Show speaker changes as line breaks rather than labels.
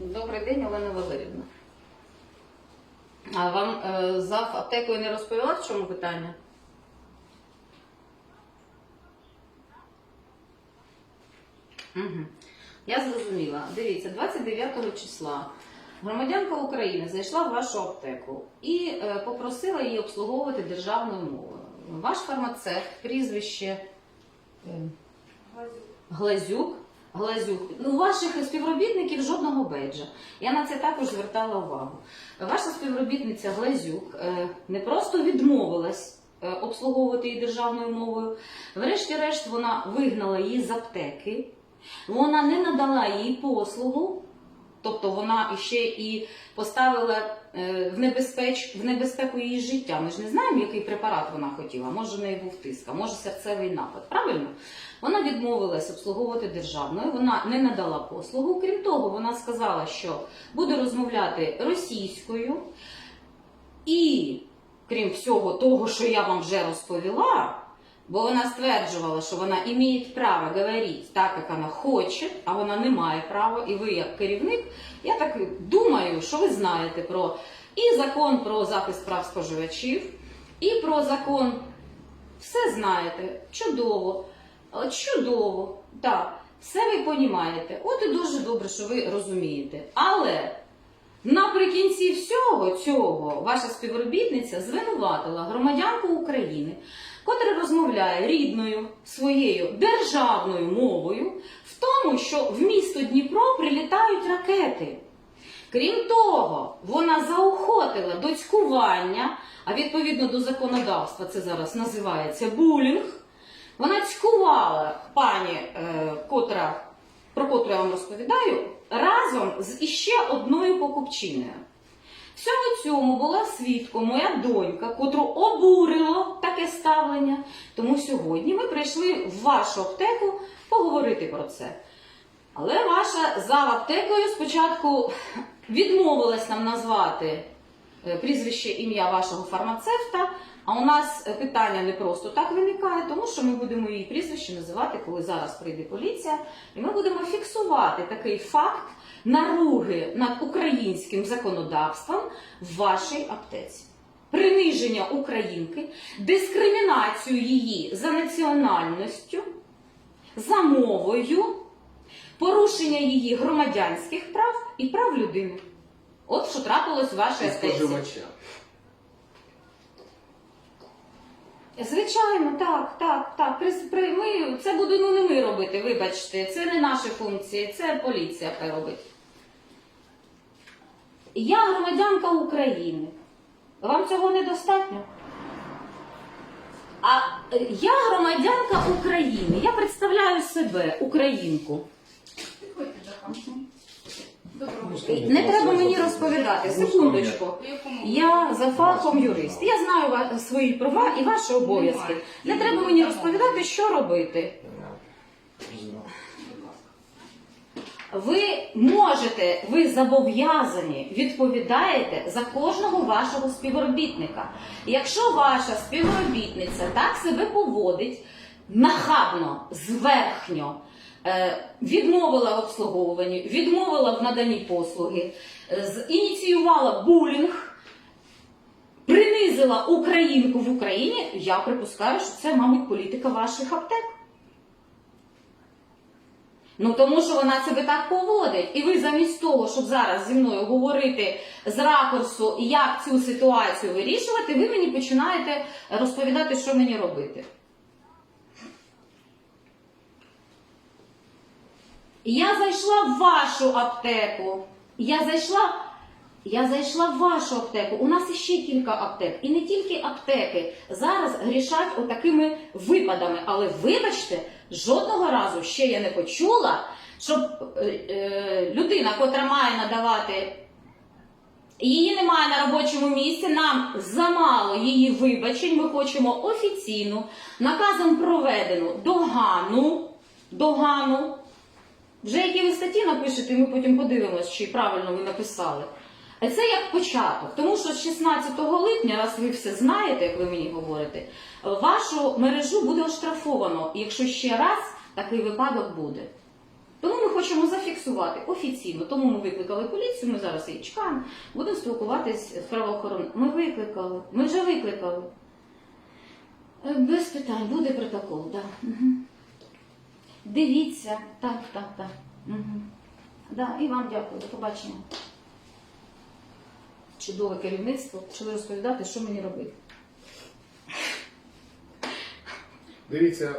Добрий день, Олена Валерівна. А вам е, зав аптекою не розповіла, в чому питання? Угу. Я зрозуміла. Дивіться, 29 числа громадянка України зайшла в вашу аптеку і е, попросила її обслуговувати державною мовою. Ваш фармацевт, прізвище е, Глазюк. Глазюк. Ну, у ваших співробітників жодного бейджа. Я на це також звертала увагу. Ваша співробітниця Глазюк е, не просто відмовилась е, обслуговувати її державною мовою. Врешті-решт, вона вигнала її з аптеки, вона не надала їй послугу. Тобто вона ще і поставила в, небезпеч, в небезпеку її життя. Ми ж не знаємо, який препарат вона хотіла. Може, в неї був тиск, може серцевий напад. Правильно? Вона відмовилась обслуговувати державною, вона не надала послугу. Крім того, вона сказала, що буде розмовляти російською. І, крім всього того, що я вам вже розповіла, бо вона стверджувала, що вона має право говорити так, як вона хоче, а вона не має права, і ви, як керівник, я так думаю, що ви знаєте про і закон про захист прав споживачів, і про закон. Все знаєте, чудово, Е, чудово, так, все ви розумієте. От і дуже добре, що ви розумієте. Але наприкінці всього цього ваша співробітниця звинуватила громадянку України, котра розмовляє рідною своєю державною мовою, в тому, що в місто Дніпро прилітають ракети. Крім того, вона заохотила до цькування, а відповідно до законодавства це зараз називається булінг. Вона цькувала пані, е, котра, про котру я вам розповідаю, разом з іще одною покупчиною. Всьому цьому була свідком моя донька, котру обурило таке ставлення. Тому сьогодні ми прийшли в вашу аптеку поговорити про це. Але ваша зав аптекою спочатку відмовилась нам назвати е, прізвище ім'я вашого фармацевта. А у нас питання не просто так виникає, тому що ми будемо її прізвище називати, коли зараз прийде поліція, і ми будемо фіксувати такий факт наруги над українським законодавством в вашій аптеці. Приниження українки, дискримінацію її за національністю, за мовою, порушення її громадянських прав і прав людини. От що трапилось в вашій аптеці. Звичайно, так, так, так. Ми, це буде ну, не ми робити, вибачте, це не наші функції, це поліція хай робить. Я громадянка України. Вам цього недостатньо? А е, я громадянка України. Я представляю себе, українку. Не треба мені розповідати. Секундочку. Я за фахом юрист. Я знаю свої права і ваші обов'язки. Не треба мені розповідати, що робити. Ви можете, ви зобов'язані відповідаєте за кожного вашого співробітника. Якщо ваша співробітниця так себе поводить нахабно, зверхньо, е, відмовила в обслуговуванні, відмовила в наданні послуги, е, ініціювала булінг, принизила українку в Україні, я припускаю, що це, мабуть, політика ваших аптек. Ну тому що вона себе так поводить. І ви замість того, щоб зараз зі мною говорити з ракурсу, як цю ситуацію вирішувати, ви мені починаєте розповідати, що мені робити. Я зайшла в вашу аптеку. Я зайшла. Я зайшла в вашу аптеку. У нас іще кілька аптек. І не тільки аптеки зараз грішать отакими випадами. Але вибачте, жодного разу ще я не почула, щоб е, е, людина, котра має надавати, її немає на робочому місці, нам замало її вибачень. Ми хочемо офіційну, наказом проведену догану. догану. Вже які ви статті напишете, ми потім подивимось, чи правильно ви написали. Це як початок, тому що з 16 липня, раз ви все знаєте, як ви мені говорите, вашу мережу буде оштрафовано, якщо ще раз такий випадок буде. Тому ми хочемо зафіксувати офіційно. Тому ми викликали поліцію, ми зараз її чекаємо, будемо спілкуватись з правоохоронним. Ми викликали, ми вже викликали. Е, Без питань, буде протокол, так. Угу. Дивіться, так, так, так. Угу. Да, і вам дякую, до побачення. Чудове керівництво. Почали розповідати, що мені робити.
Дивіться,